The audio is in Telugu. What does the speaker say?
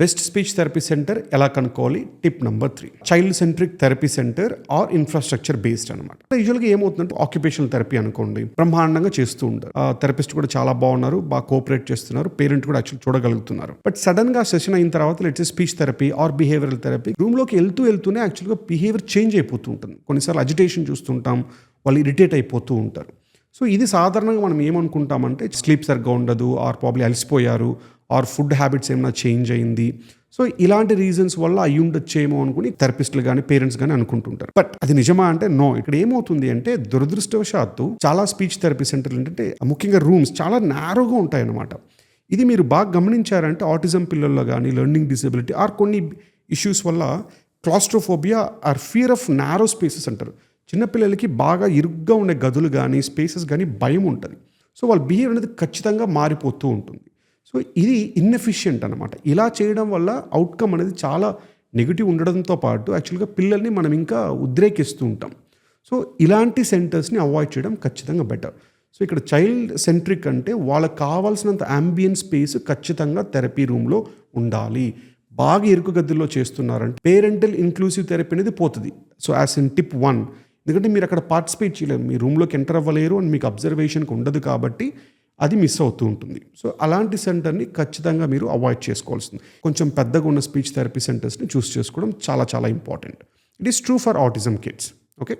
బెస్ట్ స్పీచ్ థెరపీ సెంటర్ ఎలా కనుక్కోవాలి? Tip number three. Child centric therapy center or infrastructure based అనమాట యూజువల్గా ఏమవుతుందంటే ఆక్యుపేషనల్ థెరపీ అనుకోండి బ్రహ్మాండంగా చేస్తూ ఉంటారు. థెరపిస్ట్ కూడా చాలా బాగున్నారు బాగా కోఆపరేట్ చేస్తున్నారు పేరెంట్ కూడా యాక్చువల్ చూడగలుగుతున్నారు. బట్ సడన్గా సెషన్ అయిన తర్వాత let's speech therapy or behavioural therapy రూమ్లోకి వెళ్తూ వెళ్తూనే యాక్చువల్గా బిహేవియర్ చేంజ్ అయిపోతూ ఉంటుంది. కొన్నిసార్లు అజిటేషన్ చూస్తుంటాం వాళ్ళు ఇరిటేట్ అయిపోతూ ఉంటారు. సో ఇది సాధారణంగా మనం ఏమనుకుంటామంటే స్లీప్ సరిగ్గా ఉండదు ఆర్ ప్రాబ్లీ అలసిపోయారు ఆర్ ఫుడ్ హ్యాబిట్స్ ఏమైనా చేంజ్ అయింది. సో ఇలాంటి రీజన్స్ వల్ల అయ్యి ఉండొచ్చేమో అనుకుని థెరపిస్టులు కానీ పేరెంట్స్ కానీ అనుకుంటుంటారు. బట్ అది నిజమా అంటే నో. ఇక్కడ ఏమవుతుంది అంటే దురదృష్టవశాత్తు చాలా స్పీచ్ థెరపీ సెంటర్లు ఏంటంటే ముఖ్యంగా రూమ్స్ చాలా నేరోగా ఉంటాయి అన్నమాట ఇది మీరు బాగా గమనించారంటే ఆటిజం పిల్లల్లో కానీ లెర్నింగ్ డిసబిలిటీ ఆర్ కొన్ని ఇష్యూస్ వల్ల claustrophobia or fear of narrow spaces అంటారు. చిన్నపిల్లలకి బాగా ఇరుగ్గా ఉండే గదులు కానీ స్పేసెస్ కానీ భయం ఉంటుంది. సో వాళ్ళ బిహేవియర్ అనేది ఖచ్చితంగా మారిపోతూ ఉంటుంది. సో ఇది ఇన్ఎఫిషియంట్ అనమాట ఇలా చేయడం వల్ల అవుట్కమ్ అనేది చాలా నెగిటివ్ ఉండడంతో పాటు యాక్చువల్గా పిల్లల్ని మనం ఇంకా ఉద్రేకిస్తూ ఉంటాం. సో ఇలాంటి సెంటర్స్ని అవాయిడ్ చేయడం ఖచ్చితంగా బెటర్ సో ఇక్కడ చైల్డ్ సెంట్రిక్ అంటే వాళ్ళకి కావాల్సినంత అంబియన్ స్పేస్ ఖచ్చితంగా థెరపీ రూమ్లో ఉండాలి. బాగా ఇరుకు గదుల్లో చేస్తున్నారంటే పేరెంటల్ ఇన్క్లూసివ్ థెరపీ అనేది పోతుంది. So as in tip one ఎందుకంటే మీరు అక్కడ పార్టిసిపేట్ చేయలేరు. మీ రూమ్లోకి ఎంటర్ అవ్వలేరు అని మీకు అబ్జర్వేషన్కి ఉండదు కాబట్టి అది మిస్ అవుతూ ఉంటుంది. సో అలాంటి సెంటర్ని ఖచ్చితంగా మీరు అవాయిడ్ చేసుకోవాల్సింది. కొంచెం పెద్దగా ఉన్న స్పీచ్ థెరపీ సెంటర్స్ని చూస్ చేసుకోవడం చాలా చాలా important it is true for autism kids okay